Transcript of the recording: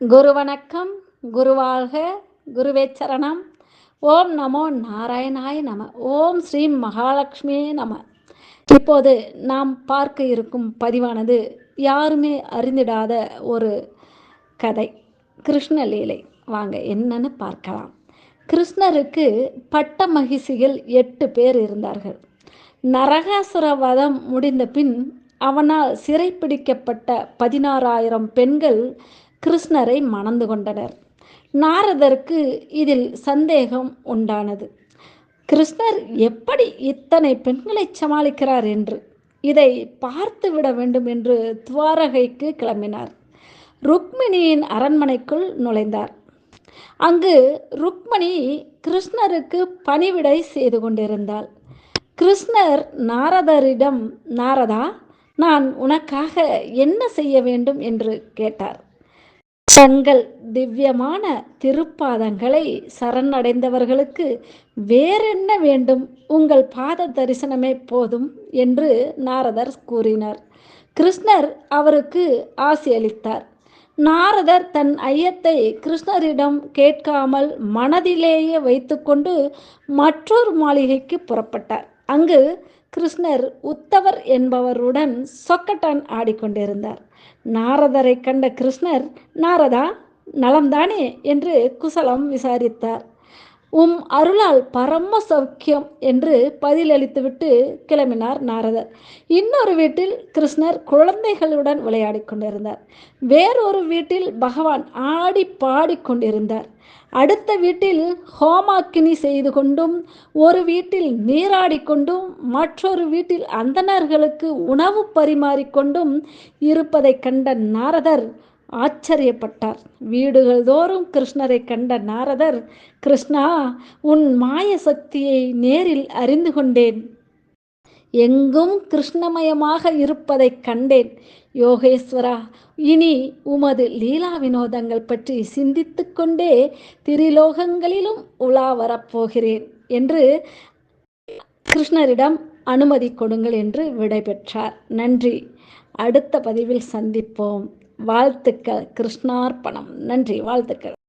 குரு வணக்கம் குருவாழ்க குருவே சரணம் ஓம் நமோ நாராயணாய நம. ஓம் ஸ்ரீ மகாலட்சுமியே நம. இப்போது நாம் பார்க்க இருக்கும் பதிவானது யாருமே அறிந்திடாத ஒரு கதை. கிருஷ்ணலீலை வாங்க என்னன்னு பார்க்கலாம். கிருஷ்ணருக்கு பட்ட மகிழ்ச்சிகள் எட்டு பேர் இருந்தார்கள். நரகாசுர வதம் முடிந்த பின் அவனால் சிறைப்பிடிக்கப்பட்ட பதினாறாயிரம் பெண்கள் கிருஷ்ணரை மணந்து கொண்டனர். நாரதருக்கு இதில் சந்தேகம் உண்டானது. கிருஷ்ணர் எப்படி இத்தனை பெண்களை சமாளிக்கிறார் என்று? இதை பார்த்து விட வேண்டும் என்று துவாரகைக்கு கிளம்பினார். ருக்மிணியின் அரண்மனைக்குள் நுழைந்தார். அங்கு ருக்மணி கிருஷ்ணருக்கு பணிவிடை செய்து கொண்டிருந்தாள். கிருஷ்ணர் நாரதரிடம் நாரதா நான் உனக்காக என்ன செய்ய வேண்டும்? என்று கேட்டார். தங்கள் திவ்யமான திருப்பாதங்களை சரணடைந்தவர்களுக்கு வேறென்ன வேண்டும்? உங்கள் பாத தரிசனமே போதும் என்று நாரதர் கூறினார். கிருஷ்ணர் அவருக்கு ஆசியளித்தார் நாரதர் தன் ஐயத்தை கிருஷ்ணரிடம் கேட்காமல் மனதிலேயே வைத்துக்கொண்டு மற்றொரு மாளிகைக்கு புறப்பட்டார். அங்கு கிருஷ்ணர் உத்தவர் என்பவருடன் சொக்கட்டான் ஆடிக்கொண்டிருந்தார். நாரதரை கண்ட கிருஷ்ணர் நாரதா நலம்தானே? என்று குசலம் விசாரித்தார். உம் அருளால் பரம சௌக்கியம் என்று பதிலளித்துவிட்டு கிளம்பினார் நாரதர். இன்னொரு வீட்டில் கிருஷ்ணர் குழந்தைகளுடன் விளையாடி கொண்டிருந்தார். வேறொரு வீட்டில் பகவான் ஆடி பாடிக்கொண்டிருந்தார் அடுத்த வீட்டில் ஹோமாக்கினி செய்து கொண்டும் ஒரு வீட்டில் நீராடிக்கொண்டும் மற்றொரு வீட்டில் அந்தணர்களுக்கு உணவு பரிமாறிக்கொண்டும் இருப்பதை கண்ட நாரதர் ஆச்சரியப்பட்டார். வீடுகள் தோறும் கிருஷ்ணரை கண்ட நாரதர் கிருஷ்ணா உன் மாய சக்தியை நேரில் அறிந்து கொண்டேன். எங்கும் கிருஷ்ணமயமாக இருப்பதைக் கண்டேன். யோகேஸ்வரா இனி உமது லீலா வினோதங்கள் பற்றி சிந்தித்து கொண்டே திரிலோகங்களிலும் உலா வரப்போகிறேன் என்று கிருஷ்ணரிடம் அனுமதி கொடுங்கள் என்று விடைபெற்றார். நன்றி. அடுத்த பதிவில் சந்திப்போம். வாழ்த்துக்கள். கிருஷ்ணார்ப்பணம். நன்றி. வாழ்த்துக்கள்.